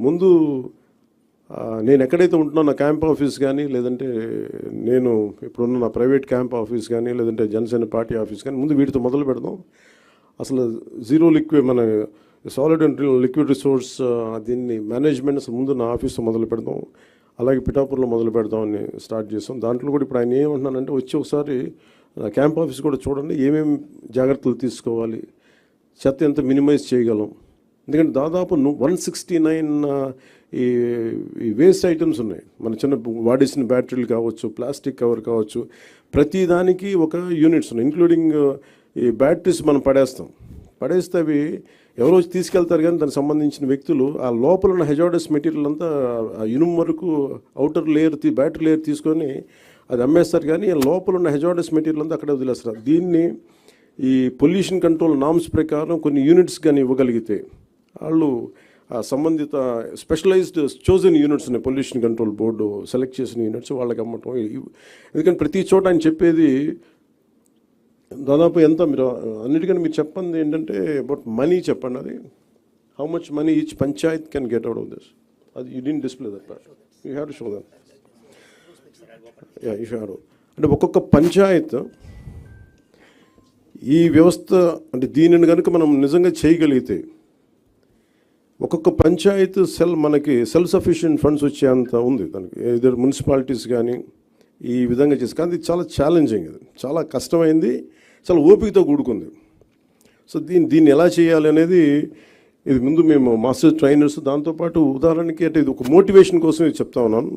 ముందు నేను ఎక్కడైతే ఉంటున్నా నా క్యాంప్ ఆఫీస్ కానీ లేదంటే నేను ఇప్పుడున్న నా ప్రైవేట్ క్యాంప్ ఆఫీస్ కానీ లేదంటే జనసేన పార్టీ ఆఫీస్ కానీ ముందు వీటితో మొదలు పెడదాం. అసలు జీరో లిక్విడ్ మన సాలిడ్ అండ్ లిక్విడ్ రిసోర్స్ దీన్ని మేనేజ్మెంట్ అసలు ముందు నా ఆఫీస్తో మొదలు పెడదాం. అలాగే పిఠాపూర్లో మొదలు పెడదామని స్టార్ట్ చేసాం. దాంట్లో కూడా ఇప్పుడు ఆయన ఏమంటున్నానంటే వచ్చి ఒకసారి క్యాంప్ ఆఫీస్ కూడా చూడండి ఏమేమి జాగ్రత్తలు తీసుకోవాలి చెత్త ఎంత మినిమైజ్ చేయగలం ఎందుకంటే దాదాపు వన్ సిక్స్టీ నైన్ ఈ ఈ వేస్ట్ ఐటమ్స్ ఉన్నాయి. మన చిన్న వాడేసిన బ్యాటరీలు కావచ్చు ప్లాస్టిక్ కవర్ కావచ్చు ప్రతి దానికి ఒక యూనిట్స్ ఉన్నాయి. ఇంక్లూడింగ్ ఈ బ్యాటరీస్ మనం పడేస్తాం. పడేస్తే అవి ఎవరో తీసుకెళ్తారు కానీ దానికి సంబంధించిన వ్యక్తులు ఆ లోపల ఉన్న హెజార్డస్ మెటీరియల్ అంతా ఆ ఇనుము వరకు అవుటర్ లేయర్ తీ బ్యాటరీ లేయర్ తీసుకొని అది అమ్మేస్తారు కానీ ఆ లోపల ఉన్న హెజార్డస్ మెటీరియల్ అంతా అక్కడే వదిలేస్తారు. దీన్ని ఈ పొల్యూషన్ కంట్రోల్ నామ్స్ ప్రకారం కొన్ని యూనిట్స్ కానీ ఇవ్వగలిగితే వాళ్ళు సంబంధిత స్పెషలైజ్డ్ చోజన్ యూనిట్స్ ఉన్నాయి పొల్యూషన్ కంట్రోల్ బోర్డు సెలెక్ట్ చేసిన యూనిట్స్ వాళ్ళకి అమ్మటం. ఎందుకంటే ప్రతి చోట ఆయన చెప్పేది దాదాపు ఎంత మీరు అన్నిటికన్నా మీరు చెప్పండి ఏంటంటే అబౌట్ మనీ చెప్పండి అది. How much money each panchayat can get out of this అది you didn't display that you have to show that yeah you have అంటే ఒక్కొక్క పంచాయత్ ఈ వ్యవస్థ అంటే దీనిని కనుక మనం నిజంగా చేయగలిగితే ఒక్కొక్క పంచాయత్ సెల్ మనకి సెల్ఫ్ సఫిషియెంట్ ఫండ్స్ వచ్చేంత ఉంది. దానికి ఇద్దరు మున్సిపాలిటీస్ కానీ ఈ విధంగా చేసి కానీ ఇది చాలా ఛాలెంజింగ్ ఇది. చాలా కష్టమైంది చాలా ఓపికతో కూడుకుంది. సో దీన్ని దీన్ని ఎలా చేయాలి అనేది ఇది ముందు మేము మాస్టర్ ట్రైనర్స్ దాంతోపాటు ఉదాహరణకి అంటే ఇది ఒక మోటివేషన్ కోసం ఇది చెప్తా ఉన్నాను.